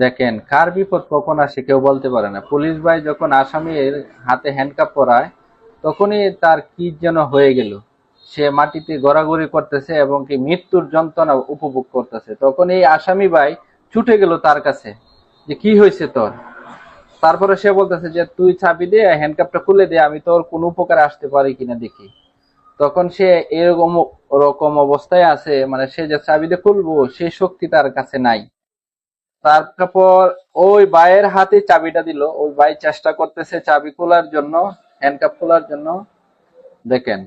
দেখেন, কার বিপদ কখন আসে কেউ বলতে পারে না। পুলিশ ভাই যখন আসামির হাতে হ্যান্ডকাপ পরায়, তখনই তার কি যেন হয়ে গেল। সে মাটিতে গড়াগড়ি করতেছে এবং কি মৃত্যুর যন্ত্রণা উপভোগ করতেছে। তখন এই আসামি ভাই ছুটে গেল তার কাছে যে, কি হয়েছে তোর? তারপরে সে বলতেছে যে, তুই চাবি দিয়ে হ্যান্ডকাপটা খুলে দে, আমি তোর কোন উপকারে আসতে পারি কিনা দেখি। তখন সে এরকম রকম অবস্থায় আছে মানে সে যে চাবি দিয়ে খুলবো সেই শক্তি তার কাছে নাই। তারপর ওই ভাইয়ের হাতে চাবিটা দিল। ওই ভাই চেষ্টা করতেছে চাবি খোলার জন্য হ্যান্ডকাপ খোলার জন্য। দেখেন,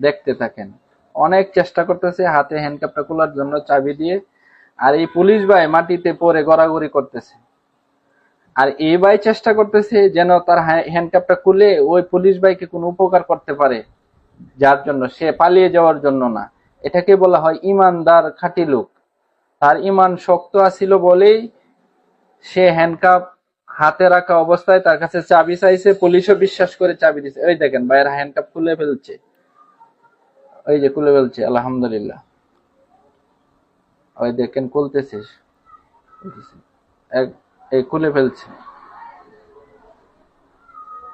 দেখতে থাকেন। অনেক চেষ্টা করতেছে হাতে হ্যান্ডকাপটা খোলার জন্য চাবি দিয়ে। আর এই পুলিশ ভাই মাটিতে পরে গড়াগড়ি করতেছে। আর এই ভাই চেষ্টা করতেছে যেন তার হ্যান্ডকাপটা খুলে ওই পুলিশ ভাইকে কোনো উপকার করতে পারে। যার জন্য সে পালিয়ে যাওয়ার জন্য না। এটাকে বলা হয় ইমানদার খাঁটি লোক। তার ইমান শক্ত আছিল বলেই সে হ্যান্ডকাপ হাতে রাখা অবস্থায় তার কাছে চাবি চাইছে। পুলিশও বিশ্বাস করে চাবি দিছে। ওই দেখেন ভাইয়ের হ্যান্ডকাপ খুলে ফেলছে। ওই যে খুলে ফেলছে, আলহামদুলিল্লাহ। ওই দেখেন খুলতেছে। এই খুলে ফেলছে।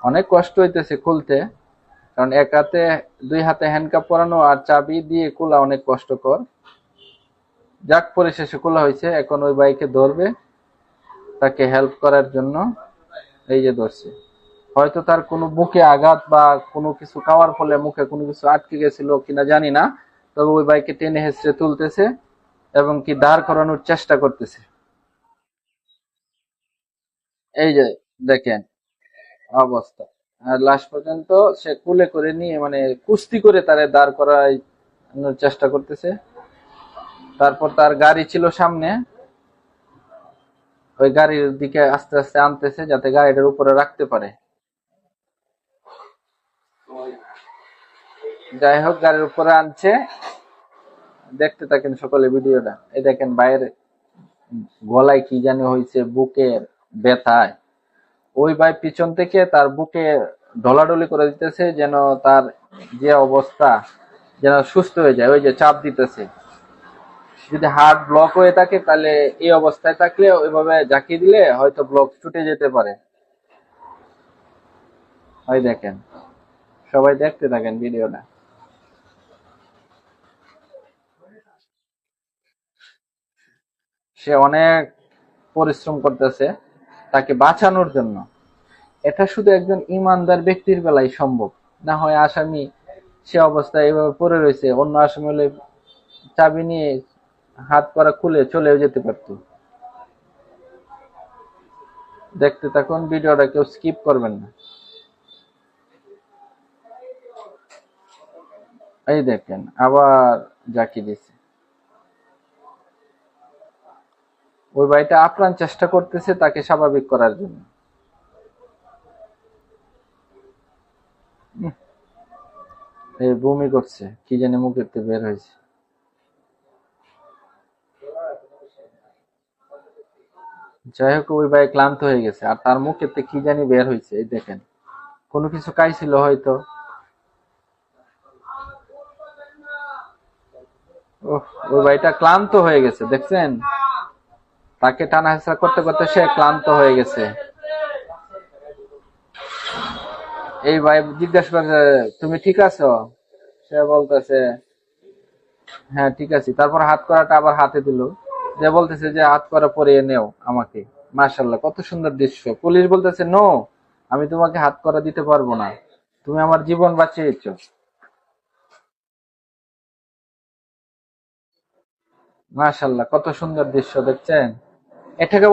অনেক কষ্ট হইতেছে খুলতে, কারণ এক হাতে, দুই হাতে হ্যান্ডকাপ পরানো আর চাবি দিয়ে খোলা অনেক কষ্টকর। যাক পরিশেষে খোলা হয়েছে, এখন ওই বাইকে ধরবে, তাকে হেল্প করার জন্য। এই যে ধরছে। হয়তো তার কোনো মুখে আঘাত বা কোনো কিছু খাওয়ার ফলে মুখে কোনো কিছু আটকে গেছিল কিনা জানি না, তবে ওই বাইকে টেনে হেসড়ে তুলতেছে এবং কি দাঁড় করানোর চেষ্টা করতেছে। এই যে দেখেন, অবস্থা। আর লাস্ট পর্যন্ত সে কুলে করে নিয়ে মানে কুস্তি করে তারে দাঁড় করানোর চেষ্টা করতেছে। তারপর তার গাড়ি ছিল সামনে। ওই গাড়ির দিকে আস্তে আস্তে আনতেছে যাতে গাড়িটার উপরে রাখতে পারে। যাই হোক, গাড়ির উপরে আনছে। দেখতে থাকেন সকলে ভিডিওটা। এই দেখেন বাইরে গলায় কি জানি হয়েছে, বুকের ব্যথায়। ওই ভাই পিছন থেকে তার বুকে ডলাডলি করে দিতেছে যেন তার যে অবস্থা, যেন সুস্থ হয়ে যায়। ওই যে চাপ দিতেছে। যদি হার্ট ব্লক হয়ে থাকে, তাহলে এই অবস্থায় থাকলে ওইভাবে জাকিয়ে দিলে হয়তো ব্লক ছুটে যেতে পারে। ওই দেখেন। সবাই দেখতে থাকেন ভিডিওটা। সে অনেক পরিশ্রম করতেছে তাকে বাঁচানোর জন্য। এটা শুধু একজন ইমানদার ব্যক্তির বেলায় সম্ভব। না হয় আসামি সে অবস্থায় এভাবে পড়ে রয়েছে, অন্য আসামি হলে চাবি নিয়ে হাত করা খুলে চলেও যেতে পারত। দেখতে থাকুন, ভিডিওটা কেউ স্কিপ করবেন না। এই দেখেন, আবার জাকি দিছে ওই ভাইটা আপ্রাণ চেষ্টা করতেছে তাকে স্বাভাবিক করার জন্য। এই বমি করছে, কি জানি মুখেতে বের হয়েছে। যাই হোক, ওই ভাই ক্লান্ত হয়ে গেছে। আর তার মুখেতে কি জানি বের হয়েছে এই দেখেন। কোনো কিছু খাইছিল হয়তো। ওই ভাইটা ক্লান্ত হয়ে গেছে, দেখছেন? তাকে টানা হেঁচড়া করতে করতে সে ক্লান্ত হয়ে গেছে। এই ভাই, জিজ্ঞাসা করছে তুমি ঠিক আছো? সে বলতেছে হ্যাঁ ঠিক আছে। তারপর হাত করাটা আবার হাতে দিল। যে বলতেছে যে হাত করা পরিয়ে নেও আমাকে। মার্শাল্লাহ কত সুন্দর দৃশ্য। পুলিশ বলতেছে, নো, আমি তোমাকে হাত করা দিতে পারব না। তুমি আমার জীবন বাঁচিয়েছ। মার্শাল্লাহ কত সুন্দর দৃশ্য, দেখছেন? এটাকে